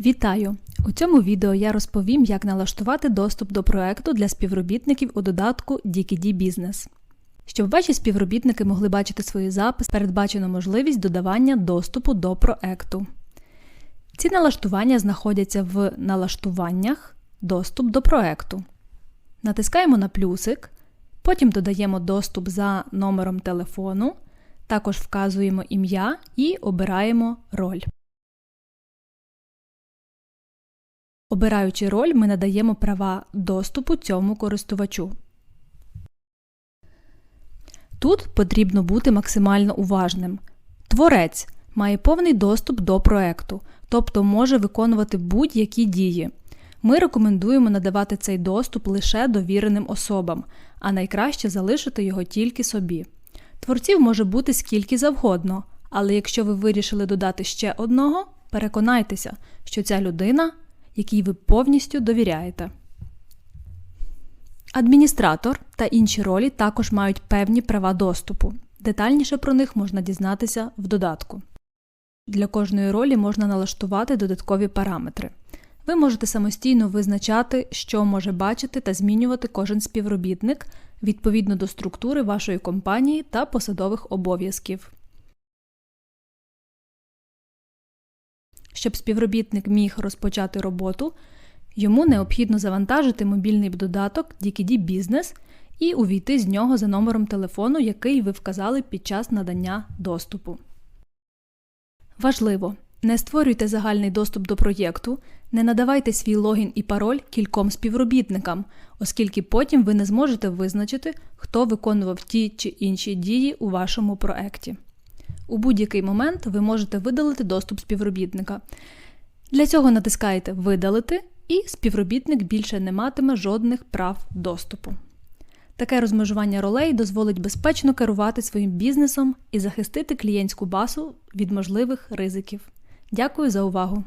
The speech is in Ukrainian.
Вітаю! У цьому відео я розповім, як налаштувати доступ до проекту для співробітників у додатку DKD Business. Щоб ваші співробітники могли бачити свої записи, передбачено можливість додавання доступу до проекту. Ці налаштування знаходяться в налаштуваннях Доступ до проекту. Натискаємо на плюсик, потім додаємо доступ за номером телефону, також вказуємо ім'я і обираємо роль. Обираючи роль, ми надаємо права доступу цьому користувачу. Тут потрібно бути максимально уважним. Творець має повний доступ до проекту, тобто може виконувати будь-які дії. Ми рекомендуємо надавати цей доступ лише довіреним особам, а найкраще залишити його тільки собі. Творців може бути скільки завгодно, але якщо ви вирішили додати ще одного, переконайтеся, що ця людина якій ви повністю довіряєте. Адміністратор та інші ролі також мають певні права доступу. Детальніше про них можна дізнатися в додатку. Для кожної ролі можна налаштувати додаткові параметри. Ви можете самостійно визначати, що може бачити та змінювати кожен співробітник відповідно до структури вашої компанії та посадових обов'язків. Щоб співробітник міг розпочати роботу, йому необхідно завантажити мобільний додаток DKD Business і увійти з нього за номером телефону, який ви вказали під час надання доступу. Важливо! Не створюйте загальний доступ до проєкту, не надавайте свій логін і пароль кільком співробітникам, оскільки потім ви не зможете визначити, хто виконував ті чи інші дії у вашому проекті. У будь-який момент ви можете видалити доступ співробітника. Для цього натискаєте Видалити, і співробітник більше не матиме жодних прав доступу. Таке розмежування ролей дозволить безпечно керувати своїм бізнесом і захистити клієнтську базу від можливих ризиків. Дякую за увагу!